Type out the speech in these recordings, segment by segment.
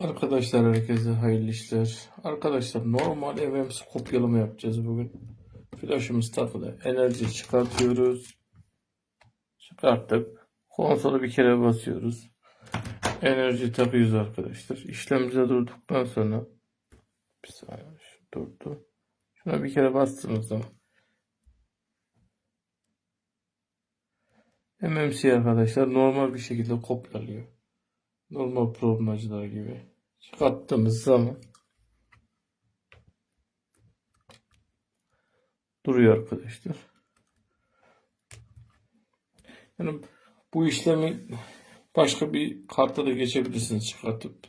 Arkadaşlar herkese hayırlı işler. Arkadaşlar normal MMS kopyalama yapacağız bugün. Flaşımız takılı. Enerji çıkartıyoruz. Çıkarttık. Konsolu bir kere basıyoruz. Enerji takıyoruz arkadaşlar. İşlemimize durduktan sonra bir saniye durdu. Şuna bir kere bastığınız zaman MMC arkadaşlar normal bir şekilde kopyalıyor. Normal programcılar gibi. Çıkarttığımız zaman duruyor arkadaşlar. Yani bu işlemi başka bir kartta da geçebilirsiniz çıkartıp.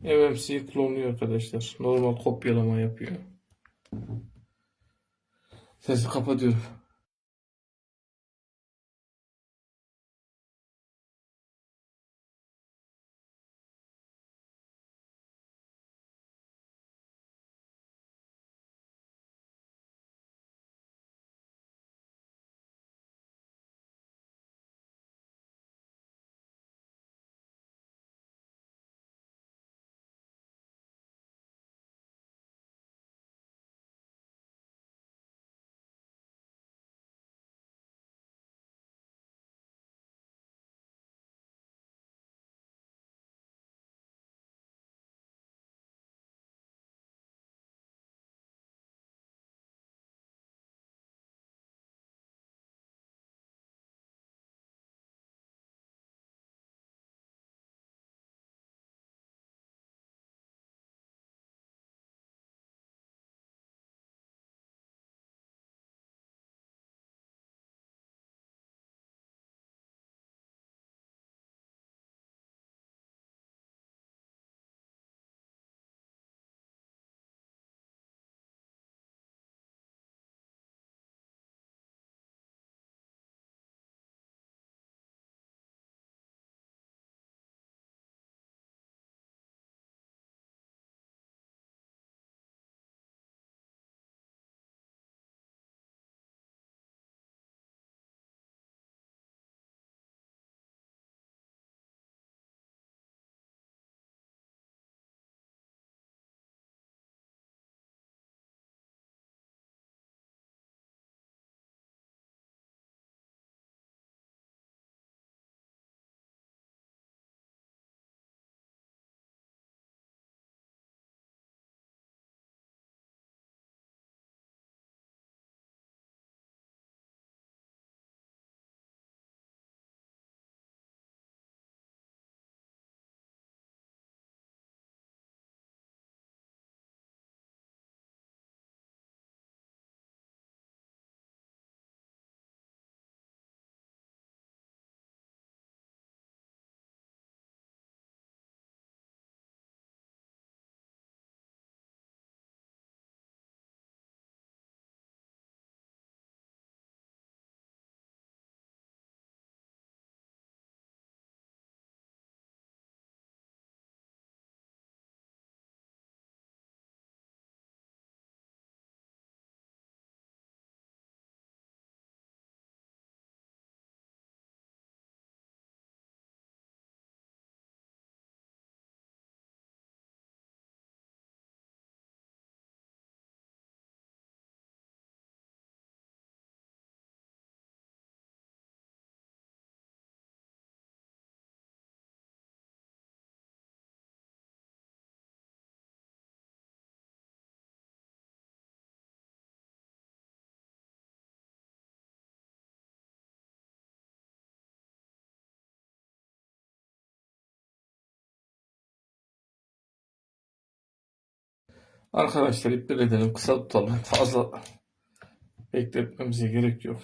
MMC klonluyor arkadaşlar. Normal kopyalama yapıyor. Sesi kapatıyorum. Arkadaşlar iptal edelim. Kısa tutalım. Fazla bekletmemize gerek yok.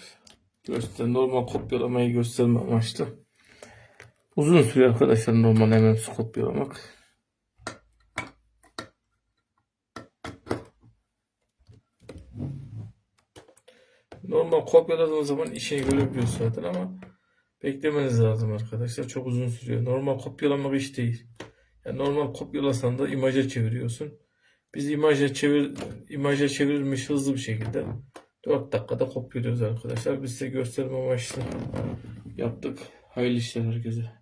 Göster normal kopyalamayı gösterme amaçlı. Uzun sürüyor arkadaşlar normal MMS kopyalamak. Normal kopyaladığınız zaman işini görebiliyorsunuz zaten ama beklemeniz lazım arkadaşlar. Çok uzun sürüyor. Normal kopyalamak iş değil. Yani normal kopyalasan da imaja çeviriyorsun. Biz imaja çevir imaja çevrilmiş hızlı bir şekilde 4 dakikada kopyalıyoruz arkadaşlar. Biz size gösterme amaçlı yaptık. Hayırlı işler herkese.